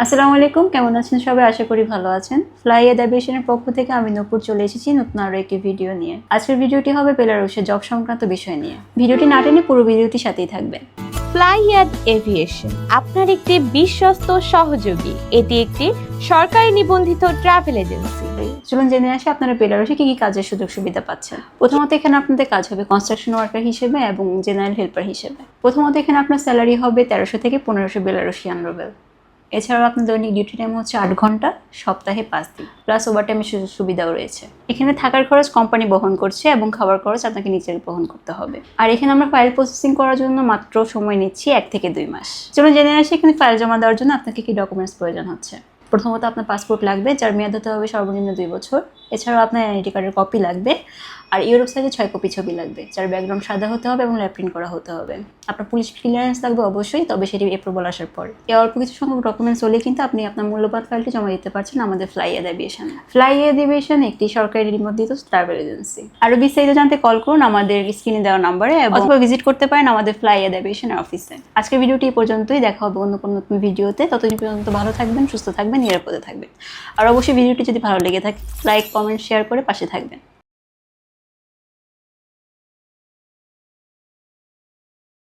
আসসালামু আলাইকুম কেমন আছেন সবাই? আশা করি ভালো আছেন। ফ্লাই এড অ্যাভিয়েশনের পক্ষ থেকে আমি নূপুর চলে এসেছি নতুন আরও একটি ভিডিও নিয়ে। আজকের ভিডিওটি হবে বেলারুশের জব সংক্রান্ত বিষয় নিয়ে। ভিডিওটি না টেনে পুরো ভিডিওটির সাথেই থাকবেন ফ্লাইয়াদ এভিয়েশন আপনার একটি বিশ্বস্ত সহযোগী। এটি একটি সরকারি নিবন্ধিত ট্রাভেল এজেন্সি চলুন জেনে আসি আপনারা বেলারুশে কি কি কাজের সুযোগ সুবিধা পাচ্ছেন। প্রথমত এখানে আপনাদের কাজ হবে কনস্ট্রাকশন ওয়ার্কার হিসেবে এবং জেনারেল হেল্পার হিসেবে। প্রথমত এখানে আপনার স্যালারি হবে তেরোশো থেকে পনেরোশো বেলারুশিয়ান রুবেল। এছাড়াও আপনার দৈনিক ডিউটি টাইম হচ্ছে আট ঘণ্টা, সপ্তাহে পাঁচ দিন। প্লাস ওভার টাইমের সুযোগ সুবিধাও রয়েছে। এখানে থাকার খরচ কোম্পানি বহন করছে এবং খাবার খরচ আপনাকে নিজের বহন করতে হবে। আর এখানে আমরা ফাইল প্রসেসিং করার জন্য মাত্র সময় নিচ্ছি এক থেকে দুই মাস। চলুন জেনে আসি, এখানে ফাইল জমা দেওয়ার জন্য আপনাকে কি ডকুমেন্টস প্রয়োজন হচ্ছে। প্রথমত আপনার পাসপোর্ট লাগবে, যার মেয়াদ হতে হবে সর্বনিম্ন দুই বছর। এছাড়াও আপনার আইডি কার্ডের কপি লাগবে। আর ইউরোপ সাইজে ছয় কপি ছবি লাগবে, যার ব্যাকগ্রাউন্ড সাদা হতে হবে এবং ল্যাপ্রিন্ট করা হতে হবে। আপনার পুলিশ ক্লিয়ারেন্স লাগবে অবশ্যই, তবে সেটি এপ্রুভাল আসার পর। এই অল্প কিছু সংখ্যক ডকুমেন্টস হলে কিন্তু আপনি আপনার মূল্যবান ফাইলটি জমা দিতে পারছেন আমাদের ফ্লাই অ্যাভিয়েশন ফ্লাই অ্যাভিয়েশন একটি সরকারি নিবন্ধিত ট্রাভেল এজেন্সি আরও বিস্তারিত জানতে কল করুন আমাদের স্ক্রিনে দেওয়া নাম্বারে অথবা ভিজিট করতে পারেন আমাদের ফ্লাই অ্যাভিয়েশনের অফিসে আজকের ভিডিওটি এই পর্যন্তই, দেখা হবে অন্য কোনো নতুন ভিডিওতে ততদিন পর্যন্ত ভালো থাকবেন, সুস্থ থাকবেন, নিরাপদে থাকবেন। আর অবশ্যই ভিডিওটি যদি ভালো লেগে থাকে লাইক কমেন্ট শেয়ার করে পাশে থাকবেন।